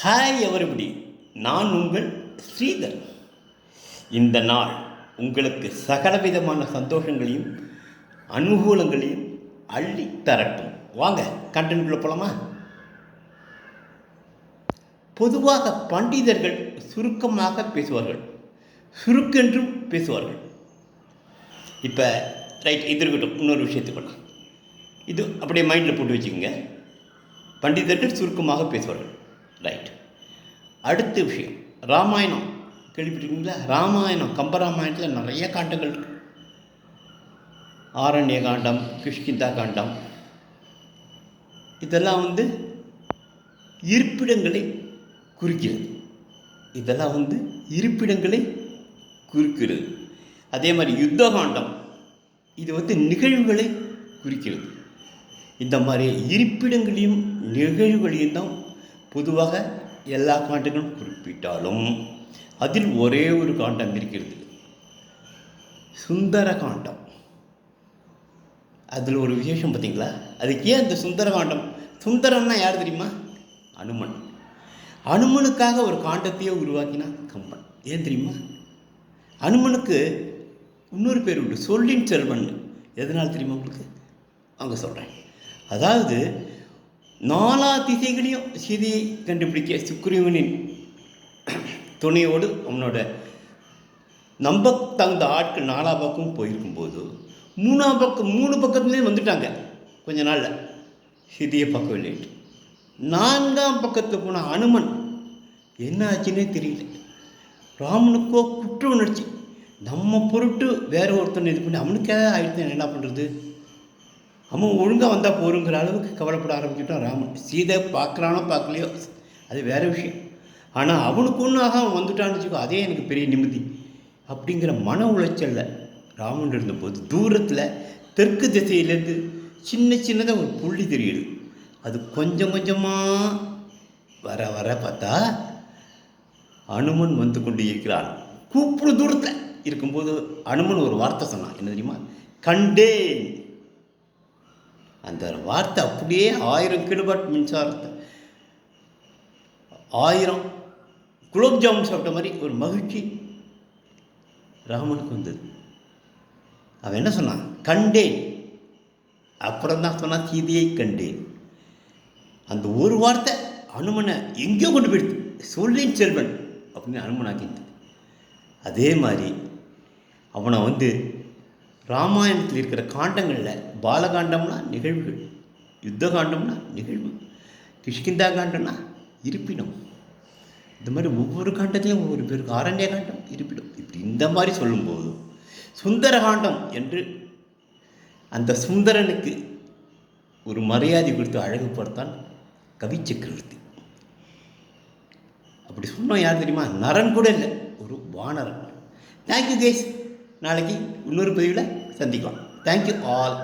Hi everybody நான் உங்கள் ஸ்ரீதர். இந்த நாள் உங்களுக்கு சகலவிதமான சந்தோஷங்களையும் அனுகூலங்களையும் அள்ளி தரட்டும். வாங்க கண்டென்ட்குள்ளே போலாமா? பொதுவாக பண்டிதர்கள் சுருக்கமாக பேசுவார்கள். சுருக்கென்றும் பேசுவார்கள். இப்போ ரைட் இது இருக்கட்டும். இன்னொரு விஷயத்துக்கு இது அப்படியே மைண்டில் போட்டு வச்சுக்கோங்க. பண்டிதர்கள் சுருக்கமாக பேசுவார்கள். ரைட் அடுத்த விஷயம் ராமாயணம். கேள்விப்பட்டிருக்கீங்களா? ராமாயணம் கம்பராமாயணத்தில் நிறைய காண்டங்கள் இருக்கு. ஆரண்ய காண்டம் கிஷ்கிந்தா காண்டம். இதெல்லாம் வந்து இருப்பிடங்களை குறிக்கிறது. இதெல்லாம் வந்து இருப்பிடங்களை குறிக்கிறது. அதே மாதிரி யுத்த காண்டம் இது வந்து நிகழ்வுகளை குறிக்கிறது. இந்த மாதிரி இருப்பிடங்களையும் நிகழ்வுகளையும் தான் பொதுவாக எல்லா காண்டங்களும் குறிப்பிட்டாலும் அதில் ஒரே ஒரு காண்டம் இருக்கிறது. சுந்தர காண்டம் அதில் ஒரு விசேஷம் பார்த்தீங்களா? அதுக்கு ஏன் அந்த சுந்தர காண்டம் சுந்தரன்னா யார் தெரியுமா? அனுமன். அனுமனுக்காக ஒரு காண்டத்தையே உருவாக்கினா கம்பன். ஏன் தெரியுமா? அனுமனுக்கு இன்னொரு பேர் உண்டு. சொல்லின் செல்வன். எதனால் தெரியுமா உங்களுக்கு? அவங்க சொல்கிறேன் அதாவது நாலா திசைகளையும் சீதையை கண்டுபிடிக்க சுக்ரீவனின் துணையோடு அவனோட நம்ப தகுந்த ஆட்கள் நாலா பக்கமும் போயிருக்கும்போது மூணாம் பக்கம் மூணு பக்கத்துலேயும் வந்துட்டாங்க. கொஞ்ச நாளில் சீதையை பார்க்கவில்லை இல்லைட்டு நான்காம் பக்கத்தில் போன அனுமன் என்ன ஆச்சுன்னே தெரியல. ராமனுக்கோ குற்ற உணர்ச்சி நம்ம பொருட்டு வேற ஒருத்தன் இது பண்ணி அவனுக்கே ஆயிடுச்சு என்ன பண்ணுறது அவன் ஒழுங்காக வந்தால் போருங்கிற அளவுக்கு கவலைப்பட ஆரம்பிச்சுட்டான் ராமன். சீதை பார்க்குறானோ பார்க்கலையோ அது வேற விஷயம். ஆனால் அவனுக்கு ஒன்றாக அவன் வந்துட்டான்னு வச்சுக்கோ அதே எனக்கு பெரிய நிம்மதி. அப்படிங்கிற மன உளைச்சலில் ராமன் இருந்தபோது தூரத்தில் தெற்கு திசையிலேருந்து சின்ன சின்னதாக ஒரு புள்ளி தெரியுது. அது கொஞ்சம் கொஞ்சமாக வர வர பார்த்தா அனுமன் வந்து கொண்டு இருக்கிறான். கூப்பிடு தூரத்தில் இருக்கும்போது அனுமன் ஒரு வார்த்தை சொன்னான். என்ன தெரியுமா? கண்டேன். அந்த வார்த்தை அப்படியே ஆயிரம் கிலோவாட் மின்சாரத்தை ஆயிரம் குலோப் ஜாமுன் சாப்பிட்ட மாதிரி ஒரு மகிழ்ச்சி ராமனுக்கு வந்தது. அவன் என்ன சொன்னான்? கண்டேன். அப்புறம் தான் சொன்னான் சீதையை கண்டேன். அந்த ஒரு வார்த்தை அனுமனை எங்கேயோ கொண்டு போயிடுது சொல்லின் செல்வன் அப்படின்னு அனுமனாக்கிட்டு அதே மாதிரி அவனை வந்து ராமாயணத்தில் இருக்கிற காண்டங்களில் பாலகாண்டம்னா நிகழ்வுகள் யுத்த காண்டம்னா நிகழ்வு கிஷ்கிந்தா காண்டம்னா இருப்பிடம். இந்த மாதிரி ஒவ்வொரு காண்டத்திலையும் ஒவ்வொரு பேருக்கு ஆரண்ய காண்டம் இருப்பிடம். இப்படி இந்த மாதிரி சொல்லும்போது சுந்தர காண்டம் என்று அந்த சுந்தரனுக்கு ஒரு மரியாதை கொடுத்து அழகுபடுத்தான் கவி சக்கரவர்த்தி. அப்படி சொன்னோம் யார் தெரியுமா? நரன் கூட இல்லை ஒரு வானரன். தேங்க்யூ கேஸ் நாளைக்கு இன்னொரு பதிவில் சந்திக்கலாம். Thank you all